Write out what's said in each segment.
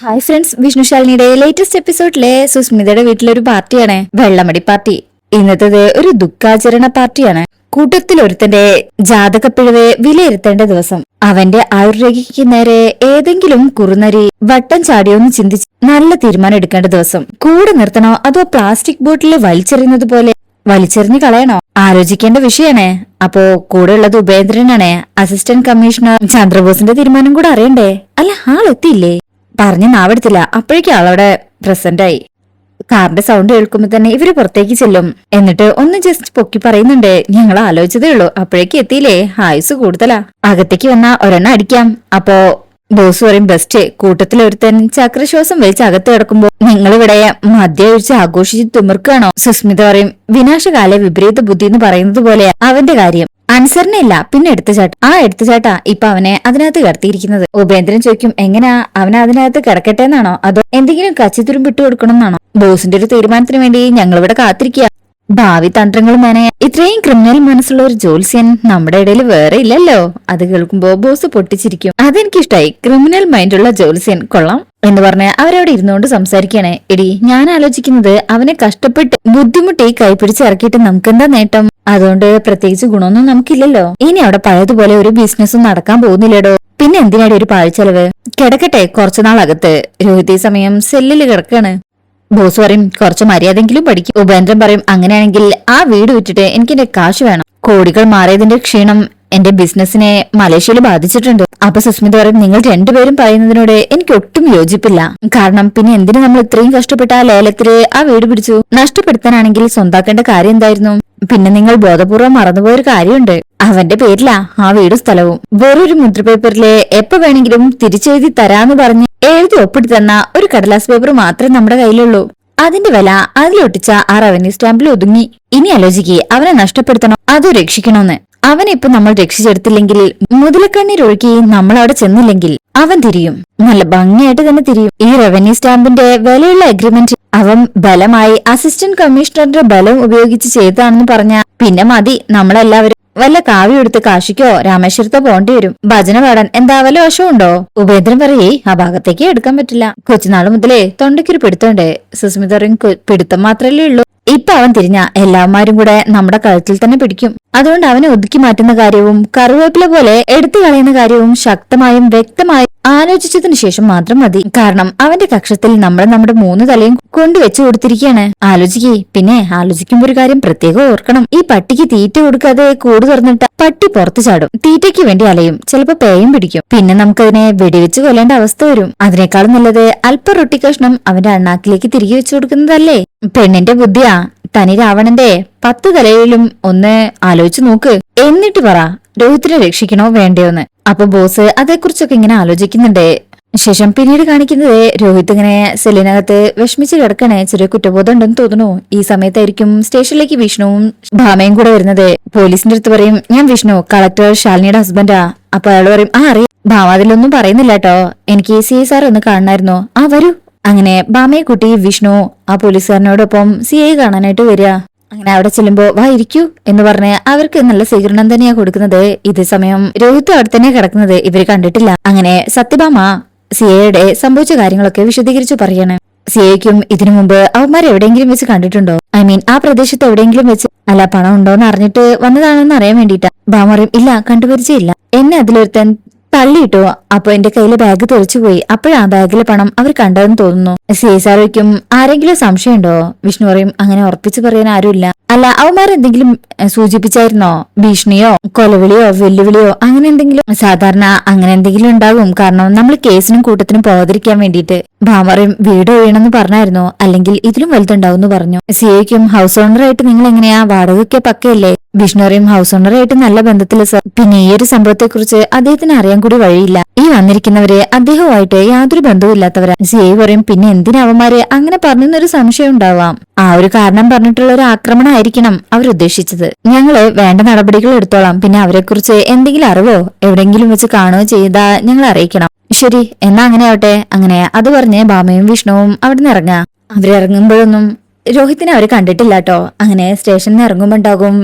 Hi friends വിഷ്ണുശാലിനിയുടെ latest എപ്പിസോഡിലെ സുസ്മിതയുടെ വീട്ടിലൊരു പാർട്ടിയാണ്. വെള്ളമടി പാർട്ടി. ഇന്നത്തേത് ഒരു ദുഃഖാചരണ പാർട്ടിയാണ്. കൂട്ടത്തിൽ ഒരുത്തന്റെ ജാതകപ്പിഴവ് വിലയിരുത്തേണ്ട ദിവസം. അവന്റെ ആയുർരേഖയ്ക്ക് നേരെ ഏതെങ്കിലും കുറുനരി വട്ടം ചാടിയോന്ന് ചിന്തിച്ച് നല്ല തീരുമാനം എടുക്കേണ്ട ദിവസം. കൂടെ നിർത്തണോ അതോ പ്ലാസ്റ്റിക് ബോട്ടിൽ വലിച്ചെറിയുന്നത് പോലെ വലിച്ചെറിഞ്ഞു കളയണോ? ആലോചിക്കേണ്ട വിഷയമാണ്. അപ്പോ കൂടെ ഉള്ളത് ഉപേന്ദ്രനാണ്. അസിസ്റ്റന്റ് കമ്മീഷണർ ചന്ദ്രബോസിന്റെ തീരുമാനം കൂടെ അറിയണ്ടേ? അല്ല ആളെത്തിയില്ലേ? പറഞ്ഞ് നാവെടുത്തില്ല. അപ്പോഴേക്കും ആളവിടെ പ്രസന്റായി. കാറിന്റെ സൗണ്ട് കേൾക്കുമ്പോ തന്നെ ഇവർ പുറത്തേക്ക് ചെല്ലും. എന്നിട്ട് ഒന്ന് ജസ്റ്റ് പൊക്കി പറയുന്നുണ്ട് ഞങ്ങൾ ആലോചിച്ചതേ ഉള്ളൂ. അപ്പോഴേക്ക് എത്തിയില്ലേ? ആയുസ് കൂടുതലാ. അകത്തേക്ക് വന്നാ ഒരെണ്ണം അടിക്കാം. അപ്പോ ബോസ് പറയും ബെസ്റ്റ് കൂട്ടത്തിൽ ഒരുത്തൻ ചക്രശ്വാസം വലിച്ച് അകത്ത് കിടക്കുമ്പോ നിങ്ങളിവിടെ മദ്യ ഒഴിച്ച് ആഘോഷിച്ച് തുമർക്കാണോ സുസ്മിത പറയും വിനാശകാല വിപരീത ബുദ്ധി എന്ന് പറയുന്നത് പോലെ അവന്റെ കാര്യം. അനുസരണയില്ല പിന്നെ എടുത്തുചാട്ട ആ എടുത്തുചാട്ട ഇപ്പൊ അവനെ അതിനകത്ത് കിടത്തിയിരിക്കുന്നത്. ഉപേന്ദ്രൻ ചോദിക്കും എങ്ങനെയാ അവനെ അതിനകത്ത് കിടക്കട്ടെ എന്നാണോ? അതോ എന്തെങ്കിലും കച്ചിത്തുരും വിട്ടുകൊടുക്കണം എന്നാണോ ബോസിന്റെ ഒരു തീരുമാനത്തിന് വേണ്ടി ഞങ്ങളിവിടെ കാത്തിരിക്കുക ഭാവി തന്ത്രങ്ങളുമാണ് ഇത്രയും ക്രിമിനൽ മനസ്സുള്ള ഒരു ജോത്സ്യൻ നമ്മുടെ ഇടയിൽ വേറെ ഇല്ലല്ലോ. അത് കേൾക്കുമ്പോ ബോസ് പൊട്ടിച്ചിരിക്കും. അതെനിക്കിഷ്ടായി. ക്രിമിനൽ മൈൻഡുള്ള ജോത്സ്യൻ കൊള്ളാം. എന്ന് പറഞ്ഞ് അവരവിടെ ഇരുന്നുകൊണ്ട് സംസാരിക്കണേ എടി ഞാൻ ആലോചിക്കുന്നത് അവനെ കഷ്ടപ്പെട്ട് ബുദ്ധിമുട്ടി കൈപിടിച്ച് ഇറക്കിയിട്ട് നമുക്കെന്താ നേട്ടം? അതുകൊണ്ട് പ്രത്യേകിച്ച് ഗുണമൊന്നും നമുക്കില്ലല്ലോ. ഇനി അവിടെ പഴയതുപോലെ ഒരു ബിസിനസ്സും നടക്കാൻ പോകുന്നില്ലടോ. പിന്നെ എന്തിനാടി ഒരു പാഴ്ചെലവ്? കിടക്കട്ടെ കുറച്ചുനാൾ അകത്ത് രോഹിത് സമയം സെല്ലിൽ കിടക്കാണ്. ബോസ് പറയും കുറച്ച് മര്യാദെങ്കിലും പഠിക്കും. ഉപേന്ദ്രൻ പറയും അങ്ങനെയാണെങ്കിൽ ആ വീട് വിറ്റിട്ട് എനിക്ക് എന്റെ കാശ് വേണം. കോടികൾ മാറിയതിന്റെ ക്ഷീണം എന്റെ ബിസിനസിനെ മലേഷ്യയിൽ ബാധിച്ചിട്ടുണ്ട്. അപ്പൊ സുസ്മിത പറയും നിങ്ങൾ രണ്ടുപേരും പറയുന്നതിനോട് എനിക്ക് ഒട്ടും യോജിപ്പില്ല. കാരണം പിന്നെ എന്തിനു നമ്മൾ ഇത്രയും കഷ്ടപ്പെട്ട ലേലത്തിൽ ആ വീട് പിടിച്ചു? നഷ്ടപ്പെടുത്താനാണെങ്കിൽ സ്വന്താക്കേണ്ട കാര്യം എന്തായിരുന്നു? പിന്നെ നിങ്ങൾ ബോധപൂർവം മറന്നുപോയൊരു കാര്യമുണ്ട്. അവന്റെ പേരിലാ ആ വീടും സ്ഥലവും. വേറൊരു മുദ്രപേപ്പറിലെ എപ്പോ വേണമെങ്കിലും തിരിച്ചെഴുതി തരാന്ന് പറഞ്ഞ് എഴുതി ഒപ്പിട്ട് തന്ന ഒരു കടലാസ് പേപ്പർ മാത്രമേ നമ്മുടെ കയ്യിലുള്ളൂ. അതിന്റെ വില അതിലൊട്ടിച്ച ആ റവന്യൂ സ്റ്റാമ്പിൽ ഒതുങ്ങി. ഇനി ആലോചിക്കേ അവനെ നഷ്ടപ്പെടുത്തണോ? അതോ രക്ഷിക്കണോന്ന്? അവനെ ഇപ്പൊ നമ്മൾ രക്ഷിച്ചെടുത്തില്ലെങ്കിൽ മുതലക്കണ്ണീരൊഴുക്കി നമ്മൾ അവിടെ ചെന്നില്ലെങ്കിൽ അവൻ തിരിയും. നല്ല ഭംഗിയായിട്ട് തന്നെ തിരിയും. ഈ റവന്യൂ സ്റ്റാമ്പിന്റെ വിലയുള്ള അഗ്രിമെന്റ് അവൻ ബലമായി അസിസ്റ്റന്റ് കമ്മീഷണറുടെ ബലം ഉപയോഗിച്ച് ചെയ്തതാണെന്ന് പറഞ്ഞ പിന്നെ മതി. നമ്മളെല്ലാവരും വല്ല കാവ്യം എടുത്ത് കാശിക്കോ രാമേശ്വരത്തോ പോണ്ടി വരും. ഭജന പാടാൻ എന്താ വല്ല വശമുണ്ടോ ഉപേന്ദ്രൻ പറയേ ആ ഭാഗത്തേക്ക് എടുക്കാൻ പറ്റില്ല. കൊച്ചുനാൾ മുതലേ തൊണ്ടയ്ക്കൊരു പിടുത്തമുണ്ട്. സുസ്മിത പറയും "കൊ- പിടുത്തം മാത്രല്ലേ ഉള്ളൂ. ഇപ്പൊ അവൻ തിരിഞ്ഞ എല്ലാവന്മാരും കൂടെ നമ്മുടെ കഴുത്തിൽ തന്നെ പിടിക്കും. അതുകൊണ്ട് അവനെ ഒതുക്കി മാറ്റുന്ന കാര്യവും കറിവേപ്പില പോലെ എടുത്തു കളയുന്ന കാര്യവും ശക്തമായും വ്യക്തമായും ആലോചിച്ചതിന് ശേഷം മാത്രം മതി. കാരണം അവന്റെ കക്ഷത്തിൽ നമ്മൾ നമ്മുടെ മൂന്ന് തലയും കൊണ്ടുവച്ചു കൊടുത്തിരിക്കുകയാണ് ആലോചിക്കേ. പിന്നെ ആലോചിക്കുമ്പോൾ ഒരു കാര്യം പ്രത്യേകം ഓർക്കണം. ഈ പട്ടിക്ക് തീറ്റ കൊടുക്കാതെ കൂട് തുറന്നിട്ട പട്ടി പുറത്തു ചാടും. തീറ്റയ്ക്ക് വേണ്ടി അലയും. ചിലപ്പോ പേയും പിടിക്കും. പിന്നെ നമുക്കതിനെ വെടിവെച്ച് കൊല്ലേണ്ട അവസ്ഥ വരും. അതിനേക്കാളും നല്ലത് അല്പ റൊട്ടി കഷ്ണം അവന്റെ അണ്ണാക്കിലേക്ക് തിരികെ വെച്ചു കൊടുക്കുന്നതല്ലേ? പെണ്ണിന്റെ ബുദ്ധിയാ. തനി രാവണന്റെ പത്ത് തലയിലും ഒന്ന് ആലോചിച്ചു നോക്ക്. എന്നിട്ട് പറ രോഹിത്തിനെ രക്ഷിക്കണോ വേണ്ടയോന്ന്. അപ്പൊ ബോസ് അതേക്കുറിച്ചൊക്കെ ഇങ്ങനെ ആലോചിക്കുന്നുണ്ട്. ശേഷം പിന്നീട് കാണിക്കുന്നത് രോഹിത് ഇങ്ങനെ സെല്ലിനകത്ത് വിഷമിച്ച് കിടക്കണേ. ചെറിയ കുറ്റബോധം ഉണ്ടെന്ന് തോന്നുന്നു. ഈ സമയത്തായിരിക്കും സ്റ്റേഷനിലേക്ക് വിഷ്ണുവും ഭാമയും കൂടെ വരുന്നത്. പോലീസിന്റെ അടുത്ത് പറയും ഞാൻ വിഷ്ണു കളക്ടർ ശാലിനിയുടെ ഹസ്ബൻഡാ. അപ്പൊ അയാൾ പറയും ആ അറിയാം. ഭാമ അതിലൊന്നും പറയുന്നില്ല കേട്ടോ. എനിക്ക് സി എസ് സാർ ഒന്ന് കാണണമായിരുന്നോ. ആ വരൂ. അങ്ങനെ ഭാമയെ കുട്ടി വിഷ്ണു ആ പോലീസുകാരനോടൊപ്പം സി ഐ കാണാനായിട്ട് വരിക. അങ്ങനെ അവിടെ ചെല്ലുമ്പോ വാ ഇരിക്കൂ എന്ന് പറഞ്ഞ് അവർക്ക് നല്ല സ്വീകരണം തന്നെയാ കൊടുക്കുന്നത്. ഇതേ സമയം രോഹിത് അവിടെ തന്നെ കിടക്കുന്നത് ഇവർ കണ്ടിട്ടില്ല. അങ്ങനെ സത്യഭാമ സി ഐയുടെ സംഭവിച്ച കാര്യങ്ങളൊക്കെ വിശദീകരിച്ചു പറയാണ്. സി ഐക്കും ഇതിനു മുമ്പ് അവന്മാർ എവിടെയെങ്കിലും വെച്ച് കണ്ടിട്ടുണ്ടോ? ഐ മീൻ ആ പ്രദേശത്ത് എവിടെയെങ്കിലും വെച്ച്. അല്ല പണം ഉണ്ടോന്ന് അറിഞ്ഞിട്ട് വന്നതാണെന്ന് അറിയാൻ വേണ്ടിട്ടാ ബാമറിയും ഇല്ല കണ്ടുപരിചയില്ല എന്നെ അതിലൊരുത്തൻ തള്ളിയിട്ടു അപ്പൊ എന്റെ കയ്യിൽ ബാഗ് തെറിച്ചുപോയി അപ്പോഴാ ബാഗിലെ പണം അവർ കണ്ടതെന്ന് തോന്നുന്നു. സി എസ് ആർക്കും ആരെങ്കിലും സംശയമുണ്ടോ? വിഷ്ണു പറയും അങ്ങനെ ഉറപ്പിച്ചു പറയാൻ ആരുമില്ല. അല്ല അവന്മാർ എന്തെങ്കിലും സൂചിപ്പിച്ചായിരുന്നോ? ഭീഷണിയോ കൊലവിളിയോ വെല്ലുവിളിയോ അങ്ങനെ എന്തെങ്കിലും? സാധാരണ അങ്ങനെ എന്തെങ്കിലും ഉണ്ടാകും. കാരണം നമ്മൾ കേസിനും കൂട്ടത്തിനും പോകാതിരിക്കാൻ വേണ്ടിയിട്ട്. ഭാമറയും വീട് ഒഴിയണമെന്ന് പറഞ്ഞായിരുന്നോ? അല്ലെങ്കിൽ ഇതിലും വലുതുണ്ടാവും പറഞ്ഞു. സിയയ്ക്കും ഹൗസ് ഓണറായിട്ട് നിങ്ങൾ എങ്ങനെയാ വാടകയ്ക്ക് പക്കയല്ലേ? വിഷ്ണുറയും ഹൗസ് ഓണറായിട്ട് നല്ല ബന്ധത്തിൽ സർ പിന്നെ ഈ ഒരു സംഭവത്തെക്കുറിച്ച് അദ്ദേഹത്തിന് അറിയാൻ കൂടി വഴിയില്ല. ഈ വന്നിരിക്കുന്നവരെ അദ്ദേഹവുമായിട്ട് യാതൊരു ബന്ധവുമില്ലാത്തവരാ. സി ഐ പറയും പിന്നെ എന്തിനാ അവന്മാര്? അങ്ങനെ പറഞ്ഞെന്നൊരു സംശയം ഉണ്ടാവാം. ആ ഒരു കാരണം പറഞ്ഞിട്ടുള്ള ഒരു ആക്രമണമായിരിക്കണം അവരുദ്ദേശിച്ചത്. ഞങ്ങൾ വേണ്ട നടപടികൾ എടുത്തോളാം. പിന്നെ അവരെക്കുറിച്ച് എന്തെങ്കിലും അറിവോ എവിടെങ്കിലും വെച്ച് കാണുകയോ ചെയ്താ ഞങ്ങൾ അറിയിക്കണം. ശരി എന്നാ അങ്ങനെ ആവട്ടെ. അങ്ങനെ അത് പറഞ്ഞ് ഭാമയും വിഷ്ണുവും അവിടെ നിന്ന് ഇറങ്ങാം. അവരിറങ്ങുമ്പോഴൊന്നും രോഹിത്തിനെ അവർ കണ്ടിട്ടില്ല കേട്ടോ അങ്ങനെ സ്റ്റേഷനിൽ ഇറങ്ങുമ്പോണ്ടാകും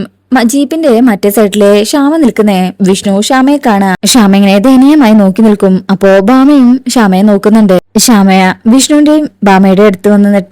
ജീപ്പിന്റെ മറ്റേ സൈഡിലെ ശ്യാമ നിൽക്കുന്നേ. വിഷ്ണു ശ്യാമയെ കാണാ ശ്യാമ ഇങ്ങനെ ദയനീയമായി നോക്കി നിൽക്കും. അപ്പോ ബാമയും ശ്യാമയെ നോക്കുന്നുണ്ട്. ശ്യാമയ വിഷ്ണുവിന്റെയും ബാമയുടെ അടുത്ത് വന്ന്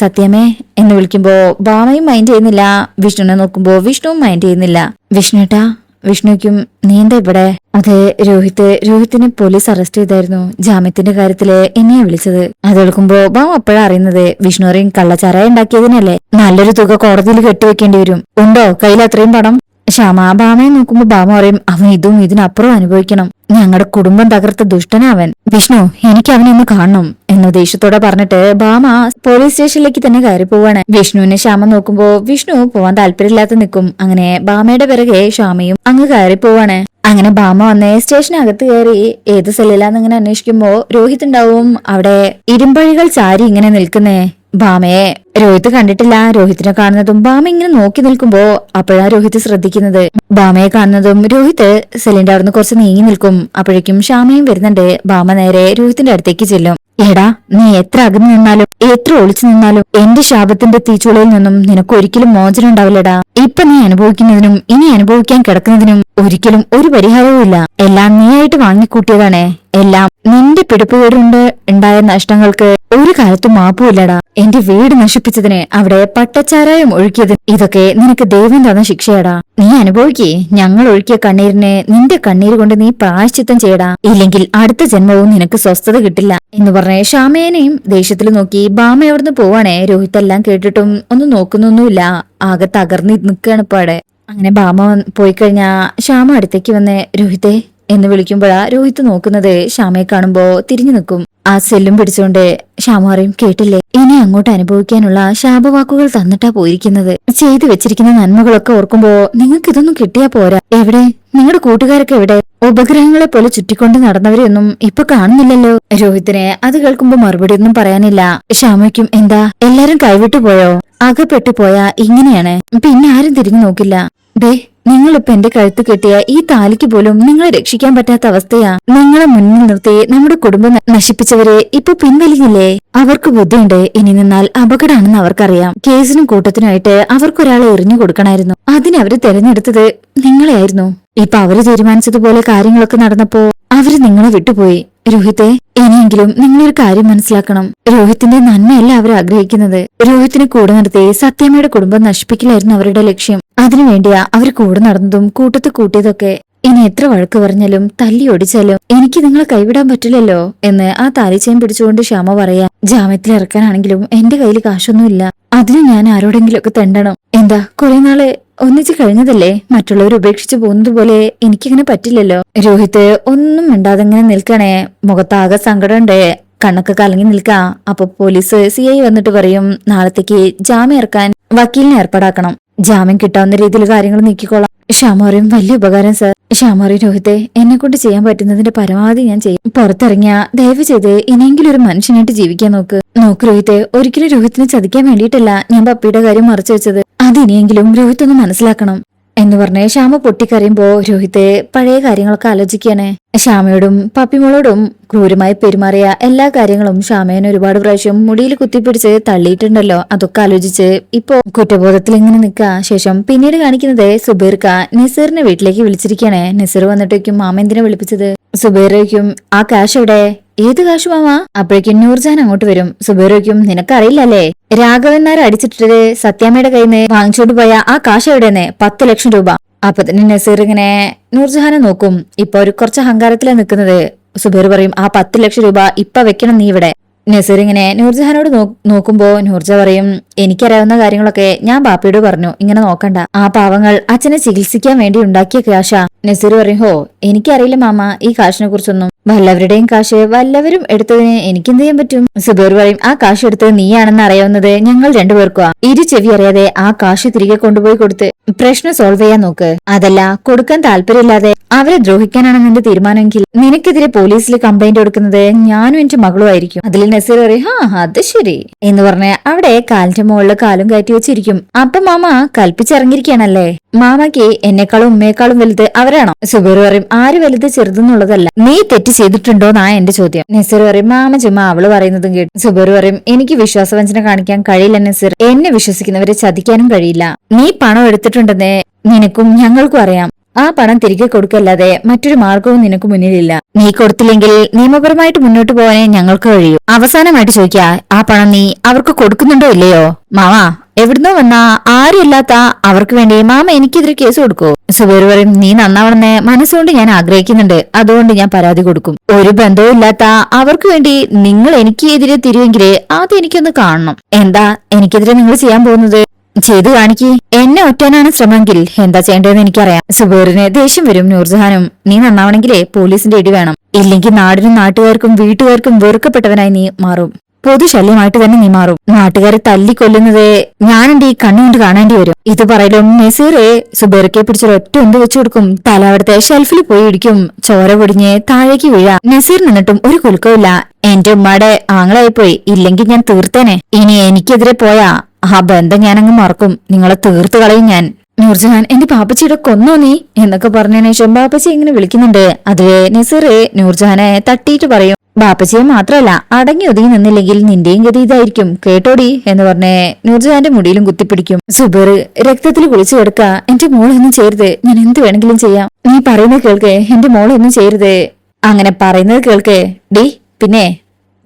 സത്യമേ എന്ന് വിളിക്കുമ്പോ ബാമയും മൈൻഡ് ചെയ്യുന്നില്ല. വിഷ്ണുവിനെ നോക്കുമ്പോ വിഷ്ണുവും മൈൻഡ് ചെയ്യുന്നില്ല. വിഷ്ണുട്ടാ വിഷ്ണുക്കും നീന്ത ഇവിടെ. അതെ രോഹിത്ത്. രോഹിത്തിനെ പോലീസ് അറസ്റ്റ് ചെയ്തായിരുന്നു. ജാമ്യത്തിന്റെ കാര്യത്തിൽ എന്നെയാ വിളിച്ചത്. അത് കേൾക്കുമ്പോ ബാം അപ്പോഴാ അറിയുന്നത്. വിഷ്ണുറേയും കള്ളച്ചാരായ ഉണ്ടാക്കിയതിനല്ലേ? നല്ലൊരു തുക കോടതിയിൽ കെട്ടിവെക്കേണ്ടി വരും. ഉണ്ടോ? കയ്യിൽ അത്രയും പണം? ശ്യാമ ബാമയെ നോക്കുമ്പോ ബാമ പറയും അവൻ ഇതും ഇതിനപ്പുറം അനുഭവിക്കണം. ഞങ്ങളുടെ കുടുംബം തകർത്ത ദുഷ്ടനവൻ. വിഷ്ണു എനിക്ക് അവനെ ഒന്ന് കാണണം എന്ന് ദേഷ്യത്തോടെ പറഞ്ഞിട്ട് ഭാമ പോലീസ് സ്റ്റേഷനിലേക്ക് തന്നെ കയറി പോവാണ്. വിഷ്ണുവിനെ ശ്യാമ നോക്കുമ്പോ വിഷ്ണു പോവാൻ താല്പര്യമില്ലാതെ നിൽക്കും അങ്ങനെ ഭാമയുടെ പിറകെ ശ്യാമയും അങ്ങ് കയറി പോവാണ്. അങ്ങനെ ഭാമ വന്ന് സ്റ്റേഷനകത്ത് കയറി ഏത് സെല്ലിലാന്ന് ഇങ്ങനെ അന്വേഷിക്കുമ്പോ രോഹിത് ഉണ്ടാവും. അവിടെ ഇരുമ്പഴികൾ ചാരി ഇങ്ങനെ നിൽക്കുന്നേ. ബാമയെ രോഹിത് കണ്ടിട്ടില്ല. രോഹിത്തിനെ കാണുന്നതും ബാമ ഇങ്ങനെ നോക്കി നിൽക്കുമ്പോ അപ്പോഴാ രോഹിത് ശ്രദ്ധിക്കുന്നത്. ബാമയെ കാണുന്നതും രോഹിത് സെലിന്റെ അവിടുന്ന് കുറച്ച് നീങ്ങി നിൽക്കും. അപ്പോഴേക്കും ശ്യാമയും വരുന്നുണ്ട്. ബാമ നേരെ രോഹിത്തിന്റെ അടുത്തേക്ക് ചെല്ലും. എടാ നീ എത്ര അകന്നു നിന്നാലും എത്ര ഒളിച്ചു നിന്നാലും എന്റെ ശാപത്തിന്റെ തീച്ചുളയിൽ നിന്നും നിനക്ക് ഒരിക്കലും മോചനം ഉണ്ടാവില്ലടാ. ഇപ്പൊ നീ അനുഭവിക്കുന്നതിനും ഇനി അനുഭവിക്കാൻ കിടക്കുന്നതിനും ഒരിക്കലും ഒരു പരിഹാരവുമില്ല എല്ലാം നീയായിട്ട് വാങ്ങിക്കൂട്ടിയതാണേ. എല്ലാം നിന്റെ പിടിപ്പുകേടുണ്ട് ഉണ്ടായ നഷ്ടങ്ങൾക്ക് ഒരു കാലത്തും മാപ്പുമില്ലടാ. എന്റെ വീട് നശിപ്പിച്ചതിന് അവിടെ പട്ടച്ചാരായം ഒഴുക്കിയത് ഇതൊക്കെ നിനക്ക് ദൈവം തന്ന ശിക്ഷയാടാ. നീ അനുഭവിക്കേ. ഞങ്ങൾ ഒഴുക്കിയ കണ്ണീരിനെ നിന്റെ കണ്ണീര് കൊണ്ട് നീ പ്രായശ്ചിത്തം ചെയ്യടാ. ഇല്ലെങ്കിൽ അടുത്ത ജന്മവും നിനക്ക് സ്വസ്ഥത കിട്ടില്ല. എന്ന് പറഞ്ഞ് ഷാമേനെയും ദേഷ്യത്തിൽ നോക്കി ബാമ എവിടുന്ന് പോവാണേ? രോഹിത് എല്ലാം കേട്ടിട്ടും ഒന്നും നോക്കുന്നൊന്നുമില്ല. ആകെ തകർന്ന് നിൽക്കുകയാണ് ഇപ്പോൾ അവിടെ അങ്ങനെ ബാമ പോയി കഴിഞ്ഞാ ശ്യാമ അടുത്തേക്ക് വന്ന് രോഹിതേ എന്ന് വിളിക്കുമ്പോഴാ രോഹിത് നോക്കുന്നത് ശ്യാമയെ കാണുമ്പോൾ തിരിഞ്ഞു നിൽക്കും ആ സെല്ലും പിടിച്ചുകൊണ്ട് ശ്യാമ കേട്ടില്ലേ? ഇനി അങ്ങോട്ട് അനുഭവിക്കാനുള്ള ശാപവാക്കുകൾ തന്നിട്ടാ പോയിരിക്കുന്നത്. ചെയ്തു വെച്ചിരിക്കുന്ന നന്മകളൊക്കെ ഓർക്കുമ്പോ നിങ്ങൾക്ക് ഇതൊന്നും കിട്ടിയാ പോരാ. എവിടെ? നിങ്ങളുടെ കൂട്ടുകാരൊക്കെ എവിടെ? ഉപഗ്രഹങ്ങളെ പോലെ ചുറ്റിക്കൊണ്ട് നടന്നവരെയൊന്നും ഇപ്പൊ കാണുന്നില്ലല്ലോ. രോഹിത്തിനെ അത് കേൾക്കുമ്പോ മറുപടി ഒന്നും പറയാനില്ല. ഷാമയ്ക്കും എന്താ? എല്ലാരും കൈവിട്ടു പോയോ? അകപ്പെട്ടു പോയാ ഇങ്ങനെയാണ്. പിന്നെ ആരും തിരിഞ്ഞു നോക്കില്ല. ദേ നിങ്ങളിപ്പോ എന്റെ കഴുത്ത് കെട്ടിയ ഈ താലിക്ക് പോലും നിങ്ങളെ രക്ഷിക്കാൻ പറ്റാത്ത അവസ്ഥയാ. നിങ്ങളെ മുന്നിൽ നിർത്തി നമ്മുടെ കുടുംബം നശിപ്പിച്ചവരെ ഇപ്പൊ പിൻവലിഞ്ഞില്ലേ? അവർക്ക് ബുദ്ധിയുണ്ട് ഇനി നിന്നാൽ അപകടമാണെന്ന് അവർക്കറിയാം. കേസിനും കൂട്ടത്തിനുമായിട്ട് അവർക്കൊരാളെ എറിഞ്ഞു കൊടുക്കണമായിരുന്നു. അതിനവര് തെരഞ്ഞെടുത്തത് നിങ്ങളെയായിരുന്നു. ഇപ്പൊ അവർ തീരുമാനിച്ചതുപോലെ കാര്യങ്ങളൊക്കെ നടന്നപ്പോ അവർ നിങ്ങളെ വിട്ടുപോയി. രോഹിത്തെ ഇനിയെങ്കിലും നിങ്ങളൊരു കാര്യം മനസ്സിലാക്കണം. രോഹിത്തിന്റെ നന്മയല്ല അവർ ആഗ്രഹിക്കുന്നത്. രോഹിത്തിനെ കൂടെ നിർത്തി സത്യമ്മയുടെ കുടുംബം നശിപ്പിക്കലായിരുന്നു അവരുടെ ലക്ഷ്യം. അതിനുവേണ്ടിയാ അവർ കൂടെ നടന്നതും കൂട്ടത്ത് കൂട്ടിയതൊക്കെ. ഇനി എത്ര വഴക്ക് പറഞ്ഞാലും തല്ലി ഒടിച്ചാലും എനിക്ക് നിങ്ങളെ കൈവിടാൻ പറ്റില്ലല്ലോ എന്ന് ആ താലിച്ചയം പിടിച്ചുകൊണ്ട് ശ്യാമ പറയാ. ജാമ്യത്തിൽ ഇറക്കാനാണെങ്കിലും എന്റെ കയ്യിൽ കാശൊന്നുമില്ല. അതിന് ഞാൻ ആരോടെങ്കിലും ഒക്കെ തെണ്ടണം. എന്താ കുറെ നാൾ ഒന്നിച്ച് കഴിഞ്ഞതല്ലേ? മറ്റുള്ളവർ ഉപേക്ഷിച്ചു പോകുന്നത് പോലെ എനിക്കിങ്ങനെ പറ്റില്ലല്ലോ. രോഹിത് ഒന്നും മിണ്ടാതെ ഇങ്ങനെ നിൽക്കണേ. മുഖത്താകെ സങ്കടമുണ്ട്. കണ്ണൊക്കെ കലങ്ങി നിൽക്കാ. അപ്പൊ പോലീസ് സി ഐ വന്നിട്ട് പറയും നാളത്തേക്ക് ജാമ്യം ഇറക്കാൻ വക്കീലിനെ ഏർപ്പാടാക്കണം. ജാമ്യം കിട്ടാവുന്ന രീതിയിൽ കാര്യങ്ങൾ നീക്കിക്കോളാം. ഷാമോറിയും വലിയ ഉപകാരം സർ. ഷാമോറി രോഹിത്തെ എന്നെ കൊണ്ട് ചെയ്യാൻ പറ്റുന്നതിന്റെ പരമാവധി ഞാൻ ചെയ്യും. പുറത്തിറങ്ങിയ ദയവ് ചെയ്ത് ഇനിയെങ്കിലും ഒരു മനുഷ്യനായിട്ട് ജീവിക്കാൻ നോക്ക്. നോക്ക് രോഹിത്തെ ഒരിക്കലും രോഹിത്തിനെ ചതിക്കാൻ വേണ്ടിയിട്ടല്ല ഞാൻ പപ്പിയുടെ കാര്യം മറച്ചു വെച്ചത്. അത് ഇനിയെങ്കിലും രോഹിത് ഒന്ന് മനസ്സിലാക്കണം എന്ന് പറഞ്ഞ് ശ്യാമ പൊട്ടിക്കറിയുമ്പോ രോഹിത്തെ പഴയ കാര്യങ്ങളൊക്കെ ആലോചിക്കാണ് ശ്യാമയോടും പപ്പിമോളോടും ക്രൂരമായി പെരുമാറിയ എല്ലാ കാര്യങ്ങളും ശ്യാമയൻ ഒരുപാട് പ്രാവശ്യം മുടിയിൽ കുത്തിപ്പിടിച്ച് തള്ളിയിട്ടുണ്ടല്ലോ. അതൊക്കെ ആലോചിച്ച് ഇപ്പോ കുറ്റബോധത്തിൽ ഇങ്ങനെ നിൽക്കാ. ശേഷം പിന്നീട് കാണിക്കുന്നത് സുബീർക്ക നിസറിനെ വീട്ടിലേക്ക് വിളിച്ചിരിക്കുകയാണ്. നിസർ വന്നിട്ടേക്കും മാമ എന്തിനാ വിളിപ്പിച്ചത്? സുബൈറേക്കും ആ കാശ് എവിടെ? ഏത് കാശ് മാമ? അപ്പോഴേക്കും നൂർജാൻ അങ്ങോട്ട് വരും. സുബൈറോയ്ക്കും നിനക്കറിയില്ലല്ലേ? രാഘവൻ നായർ അടിച്ചിട്ടിട്ട് സത്യാമ്മയുടെ കയ്യിൽ നിന്ന് വാങ്ങിച്ചോണ്ട് പോയ ആ കാശ് എവിടെയെന്ന് പത്ത് ലക്ഷം രൂപ. അപ്പൊ തന്നെ നസീർ ഇങ്ങനെ നൂർജഹാനെ നോക്കും. ഇപ്പൊ ഒരു കുറച്ച് അഹങ്കാരത്തിലാണ് നിൽക്കുന്നത്. സുബൈർ പറയും ആ പത്ത് ലക്ഷം രൂപ ഇപ്പൊ വെക്കണം നീ ഇവിടെ. നസീർ ഇങ്ങനെ നൂർജഹാനോട് നോക്കുമ്പോൾ നോക്കുമ്പോ നൂർജ പറയും എനിക്കറിയാവുന്ന കാര്യങ്ങളൊക്കെ ഞാൻ ബാപ്പയോട് പറഞ്ഞു ഇങ്ങനെ നോക്കണ്ട. ആ പാവങ്ങൾ അച്ഛനെ ചികിത്സിക്കാൻ വേണ്ടി ഉണ്ടാക്കിയ കാശാ. നസീർ പറയും ഹോ എനിക്കറിയില്ല മാമ ഈ കാശിനെ കുറിച്ചൊന്നും വല്ലവരുടെയും കാശ് വല്ലവരും എടുത്തതിന് എനിക്കെന്ത് ചെയ്യാൻ പറ്റും? സുബൈർ പറയും ആ കാശ് എടുത്തത് നീയാണെന്ന് അറിയാവുന്നത് ഞങ്ങൾ രണ്ടുപേർക്കുവാ. ഇരു ചെവി അറിയാതെ ആ കാശ് തിരികെ കൊണ്ടുപോയി കൊടുത്ത് പ്രശ്നം സോൾവ് ചെയ്യാൻ നോക്ക്. അതല്ല കൊടുക്കാൻ താല്പര്യമില്ലാതെ അവരെ ദ്രോഹിക്കാനാണ് നിന്റെ തീരുമാനമെങ്കിൽ നിനക്കെതിരെ പോലീസിൽ കംപ്ലൈന്റ് കൊടുക്കുന്നത് ഞാനും എന്റെ മകളും ആയിരിക്കും. അതിൽ നസീർ പറയും ഹാ അത് ശരി. എന്ന് പറഞ്ഞ് അവിടെ കാലിന്റെ മുകളിൽ കാലും കയറ്റി വെച്ചിരിക്കും. അപ്പൊ മാമ കൽപ്പിച്ചിറങ്ങിയിരിക്കുകയാണല്ലേ? മാമയ്ക്ക് എന്നെക്കാളും ഉമ്മയെക്കാളും വലുത് അവരാണോ? സുബീർ പറയും ആര് വലുത് ചെറുതെന്നുള്ളതല്ല. നീ തെറ്റ് ചെയ്തിട്ടുണ്ടോന്നാ എന്റെ ചോദ്യം. നസീർ പറയും മാമ ചുമ്മാ അവൾ പറയുന്നതും കേട്ടു. സുബീർ പറയും എനിക്ക് വിശ്വാസവഞ്ചന കാണിക്കാൻ കഴിയില്ല നസീർ. എന്നെ വിശ്വസിക്കുന്നവരെ ചതിക്കാനും കഴിയില്ല. നീ പണം എടുത്തിട്ടുണ്ടെന്ന് നിനക്കും ഞങ്ങൾക്കും അറിയാം. ആ പണം തിരികെ കൊടുക്കല്ലാതെ മറ്റൊരു മാർഗവും നിനക്ക് മുന്നിലില്ല. നീ കൊടുത്തില്ലെങ്കിൽ നിയമപരമായിട്ട് മുന്നോട്ട് പോകാനേ ഞങ്ങൾക്ക് കഴിയൂ. അവസാനമായിട്ട് ചോദിക്കാ ആ പണം നീ അവർക്ക് കൊടുക്കുന്നുണ്ടോ ഇല്ലയോ? മാമ എവിടുന്നോ വന്നാ ആരുമില്ലാത്ത അവർക്ക് വേണ്ടി മാമ എനിക്കെതിരെ കേസ് കൊടുക്കോ. സുബേർ പറയും നീ നന്നാവണമെന്ന് മനസ്സുകൊണ്ട് ഞാൻ ആഗ്രഹിക്കുന്നുണ്ട്. അതുകൊണ്ട് ഞാൻ പരാതി കൊടുക്കും. ഒരു ബന്ധവും ഇല്ലാത്ത അവർക്ക് വേണ്ടി നിങ്ങൾ എനിക്കെതിരെ അത് ആദ്യം എനിക്കൊന്ന് കാണണം. എന്താ എനിക്കെതിരെ നിങ്ങൾ ചെയ്യാൻ പോകുന്നത്? ചെയ്തു കാണിക്കേ. എന്നെ ഒറ്റാനാണ് ശ്രമമെങ്കിൽ എന്താ ചെയ്യേണ്ടതെന്ന് എനിക്കറിയാം. സുബേറിന് ദേഷ്യം വരും നൂർജഹാനും. നീ നന്നാവണെങ്കിലേ പോലീസിന്റെ ഇടി വേണം. ഇല്ലെങ്കിൽ നാടിനും നാട്ടുകാർക്കും വീട്ടുകാർക്കും വെറുക്കപ്പെട്ടവനായി നീ മാറും. പൊതുശല്യമായിട്ട് തന്നെ നീ മാറും. നാട്ടുകാരെ തല്ലിക്കൊല്ലുന്നത് ഞാനെന്റെ ഈ കണ്ണുകൊണ്ട് കാണേണ്ടി വരും. ഇത് പറയലും നസീറെ സുബേറക്കെ പിടിച്ചൊരു ഒറ്റ എന്ത് വെച്ചു കൊടുക്കും. തല അവിടുത്തെ ഷെൽഫിൽ പോയി ഇടിക്കും. ചോര പൊടിഞ്ഞ് താഴേക്ക് വീഴാ. നസീർ നിന്നിട്ടും ഒരു കുലുക്കമില്ല എന്റെ ഉമ്മയുടെ ആങ്ങളായിപ്പോയി. ഇല്ലെങ്കിൽ ഞാൻ തീർത്തേനെ. ഇനി എനിക്കെതിരെ പോയാ ആ ബന്ധം ഞാനങ്ങ് മറക്കും. നിങ്ങളെ തീർത്തു കളയും ഞാൻ. നൂർജഹാൻ എന്റെ പാപ്പച്ചിയുടെ കൊന്നോ നീ? എന്നൊക്കെ പറഞ്ഞതിന് ശേഷം പാപ്പച്ചി ഇങ്ങനെ വിളിക്കുന്നുണ്ട്. അതുവേ നസീറെ നൂർജഹാനെ തട്ടിയിട്ട് പറയും. ബാപ്പച്ചിയെ മാത്രമല്ല അടങ്ങി ഒതുങ്ങി നിന്നില്ലെങ്കിൽ നിന്റെയും ഗതി ഇതായിരിക്കും. കേട്ടോടി? എന്ന് പറഞ്ഞ് നൂർജഹാന്റെ മുടിയിലും കുത്തിപ്പിടിക്കും. സുബർ രക്തത്തിൽ കുളിച്ചു കിടക്ക. എന്റെ മോളൊന്നും ചേരുത് ഞാൻ എന്ത് വേണമെങ്കിലും ചെയ്യാം. നീ പറയുന്നത് കേൾക്കേ. എന്റെ മോളൊന്നും ചേരുത് അങ്ങനെ പറയുന്നത് കേൾക്കേ. ഡി പിന്നെ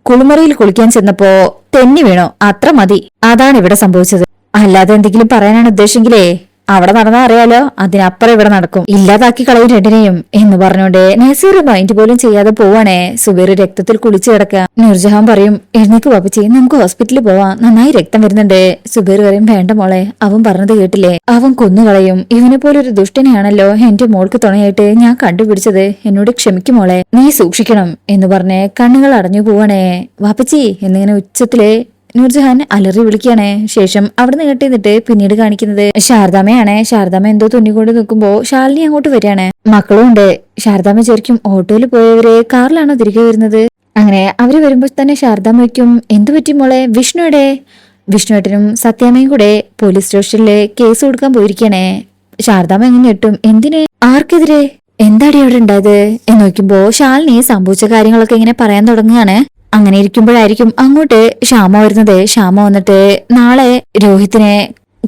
കുളിമുറിയിൽ കുളിക്കാൻ ചെന്നപ്പോ തെന്നി വീണോ. അത്ര മതി. അതാണ് ഇവിടെ സംഭവിച്ചത്. അല്ലാതെ എന്തെങ്കിലും പറയാനാണ് ഉദ്ദേശമെങ്കിലേ? അവിടെ നടന്നാ അറിയാലോ അതിനപ്പുറം ഇവിടെ നടക്കും. ഇല്ലാതാക്കി കളയും രണ്ടിനെയും എന്ന് പറഞ്ഞോണ്ട് നസീർ മൈൻഡ് പോലും ചെയ്യാതെ പോവാണേ. സുബൈർ രക്തത്തിൽ കുളിച്ചു കിടക്കുക നൂർജഹാൻ പറയും എഴുന്നേക്ക് പാപ്പച്ചി നമുക്ക് ഹോസ്പിറ്റലിൽ പോവാം. നന്നായി രക്തം വരുന്നുണ്ട്. സുബൈർ പറയും വേണ്ട മോളെ അവൻ പറഞ്ഞത് കേട്ടില്ലേ? അവൻ കൊന്നുകളയും ഇവനെ പോലെ ഒരു ദുഷ്ടനെയാണല്ലോ എന്റെ മോൾക്ക് തുണയായിട്ട് ഞാൻ കണ്ടുപിടിച്ചത്. എന്നോട് ക്ഷമിക്കും മോളെ നീ സൂക്ഷിക്കണം എന്ന് പറഞ്ഞ് കണ്ണുകൾ അടഞ്ഞു പോവാണേ. വാപ്പച്ചി എന്നിങ്ങനെ ഉച്ചത്തിലെ നൂർജഹാൻ അലറി വിളിക്കുകയാണ്. ശേഷം അവിടെ നിന്ന് കെട്ടിന്നിട്ട് പിന്നീട് കാണിക്കുന്നത് ശാരദാമ്മയാണ്. ശാരദാമ്മ എന്തോ തുന്നിക്കൊണ്ട് നിൽക്കുമ്പോ ശാലിനി അങ്ങോട്ട് വരികയാണ്. മക്കളും ഉണ്ട്. ശാരദാമ്മ ശരിക്കും ഓട്ടോയിൽ പോയവരെ കാറിലാണോ തിരികെ വരുന്നത്? അങ്ങനെ അവർ വരുമ്പോൾ തന്നെ ശാരദാമ്മയ്ക്കും എന്തു പറ്റി മോളെ? വിഷ്ണുവിടെ വിഷ്ണുവേട്ടനും സത്യാമ്മയും കൂടെ പോലീസ് സ്റ്റേഷനിൽ കേസ് കൊടുക്കാൻ പോയിരിക്കണേ ശാരദാമ്മ എങ്ങനെ എട്ടും എന്തിന്? ആർക്കെതിരെ? എന്താടി അവിടെ ഉണ്ടായത്? എന്ന് നോക്കുമ്പോ ശാലിനി സംഭവിച്ച കാര്യങ്ങളൊക്കെ ഇങ്ങനെ പറയാൻ തുടങ്ങുകയാണ്. അങ്ങനെ ഇരിക്കുമ്പോഴായിരിക്കും അങ്ങോട്ട് ശ്യാമ വരുന്നത്. ശ്യാമ വന്നിട്ട് നാളെ രോഹിത്തിനെ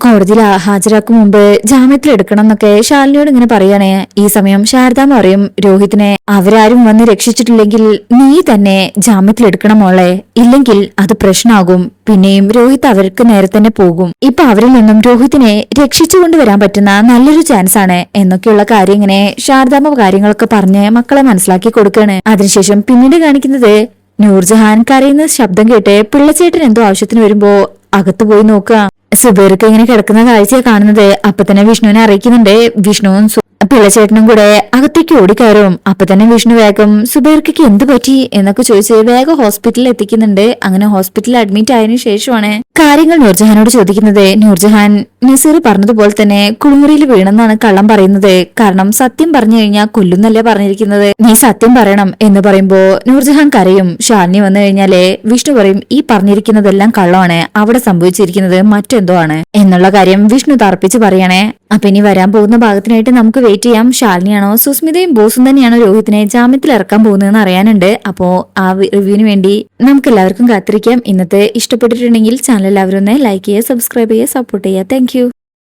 കോടതിയിൽ ഹാജരാക്കും മുമ്പ് ജാമ്യത്തിൽ എടുക്കണം എന്നൊക്കെ ശാലിനിയോട് ഇങ്ങനെ പറയണേ. ഈ സമയം ശാരദാമ്മ പറയും രോഹിത്തിനെ അവരാരും വന്ന് രക്ഷിച്ചിട്ടില്ലെങ്കിൽ നീ തന്നെ ജാമ്യത്തിൽ എടുക്കണം മോളെ. ഇല്ലെങ്കിൽ അത് പ്രശ്നമാകും പിന്നെയും രോഹിത് അവർക്ക് നേരെ തന്നെ പോകും. ഇപ്പൊ അവരിൽ നിന്നും രോഹിത്തിനെ രക്ഷിച്ചു കൊണ്ടുവരാൻ പറ്റുന്ന നല്ലൊരു ചാൻസ് ആണ് എന്നൊക്കെയുള്ള കാര്യം ഇങ്ങനെ ശാരദാമ്മ കാര്യങ്ങളൊക്കെ പറഞ്ഞ് മക്കളെ മനസ്സിലാക്കി കൊടുക്കാണ്. അതിനുശേഷം പിന്നീട് കാണിക്കുന്നത് നൂർജഹാൻ കരയുന്ന ശബ്ദം കേട്ട് പിള്ളച്ചേട്ടൻ എന്തോ ആവശ്യത്തിന് വരുമ്പോ അകത്ത് പോയി നോക്കുക. സുബേർക്ക് ഇങ്ങനെ കിടക്കുന്ന കാഴ്ചയെ കാണുന്നത്. അപ്പൊ തന്നെ വിഷ്ണുവിനെ അറിയിക്കുന്നുണ്ട്. വിഷ്ണുവും പിള്ളച്ചേട്ടനും കൂടെ അകത്തേക്ക് ഓടിക്കയറും. അപ്പൊ തന്നെ വിഷ്ണു വേഗം സുബേർക്കയ്ക്ക് എന്ത് പറ്റി? എന്നൊക്കെ ചോദിച്ച് വേഗം ഹോസ്പിറ്റലിൽ എത്തിക്കുന്നുണ്ട്. അങ്ങനെ ഹോസ്പിറ്റലിൽ അഡ്മിറ്റ് ആയതിനു ശേഷമാണ് കാര്യങ്ങൾ നൂർജഹാനോട് ചോദിക്കുന്നത്. നൂർജഹാൻ നസീർ പറഞ്ഞതുപോലെ തന്നെ കുളിമുറിയിൽ വീണെന്നാണ് കള്ളം പറയുന്നത്. കാരണം സത്യം പറഞ്ഞു കഴിഞ്ഞാൽ കൊല്ലുന്നല്ലേ പറഞ്ഞിരിക്കുന്നത്. നീ സത്യം പറയണം എന്ന് പറയുമ്പോ നൂർജഹാൻ കരയും. ഷാലിനി വന്നു കഴിഞ്ഞാലേ വിഷ്ണു പറയും ഈ പറഞ്ഞിരിക്കുന്നതെല്ലാം കള്ളമാണ്. അവിടെ സംഭവിച്ചിരിക്കുന്നത് മറ്റെന്തോ ആണ്. എന്നുള്ള കാര്യം വിഷ്ണു തർപ്പിച്ച് പറയണേ. അപ്പൊ ഇനി വരാൻ പോകുന്ന ഭാഗത്തിനായിട്ട് നമുക്ക് വെയിറ്റ് ചെയ്യാം. ശാലിനിയാണോ? സുസ്മിതയും ബോസും തന്നെയാണോ രോഹിത്തിനെ ജാമ്യത്തിൽ ഇറക്കാൻ പോകുന്നതെന്ന് അറിയാനുണ്ട്. അപ്പോ ആ റിവ്യൂവിന് വേണ്ടി നമുക്ക് എല്ലാവർക്കും കാത്തിരിക്കാം. ഇന്നത്തെ ഇഷ്ടപ്പെട്ടിട്ടുണ്ടെങ്കിൽ ചാനൽ എല്ലാവരും ഒന്ന് ലൈക്ക് ചെയ്യുക സബ്സ്ക്രൈബ് ചെയ്യുക സപ്പോർട്ട് ചെയ്യുക. താങ്ക്